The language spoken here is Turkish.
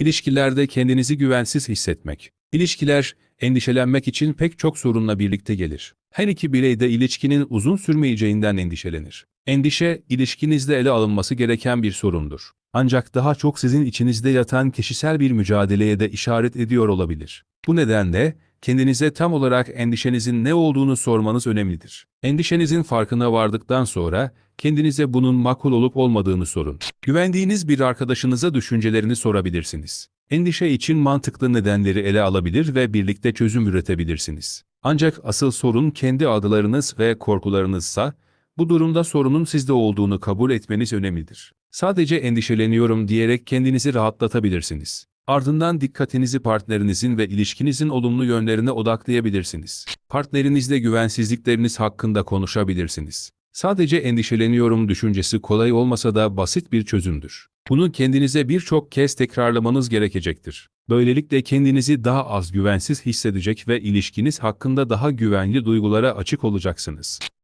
İlişkilerde kendinizi güvensiz hissetmek. İlişkiler, endişelenmek için pek çok sorunla birlikte gelir. Her iki birey de ilişkinin uzun sürmeyeceğinden endişelenir. Endişe, ilişkinizde ele alınması gereken bir sorundur. Ancak daha çok sizin içinizde yatan kişisel bir mücadeleye de işaret ediyor olabilir. Bu nedenle, kendinize tam olarak endişenizin ne olduğunu sormanız önemlidir. Endişenizin farkına vardıktan sonra, kendinize bunun makul olup olmadığını sorun. Güvendiğiniz bir arkadaşınıza düşüncelerini sorabilirsiniz. Endişe için mantıklı nedenleri ele alabilir ve birlikte çözüm üretebilirsiniz. Ancak asıl sorun kendi adılarınız ve korkularınızsa, bu durumda sorunun sizde olduğunu kabul etmeniz önemlidir. Sadece endişeleniyorum diyerek kendinizi rahatlatabilirsiniz. Ardından dikkatinizi partnerinizin ve ilişkinizin olumlu yönlerine odaklayabilirsiniz. Partnerinizle güvensizlikleriniz hakkında konuşabilirsiniz. Sadece endişeleniyorum düşüncesi kolay olmasa da basit bir çözümdür. Bunu kendinize birçok kez tekrarlamanız gerekecektir. Böylelikle kendinizi daha az güvensiz hissedecek ve ilişkiniz hakkında daha güvenli duygulara açık olacaksınız.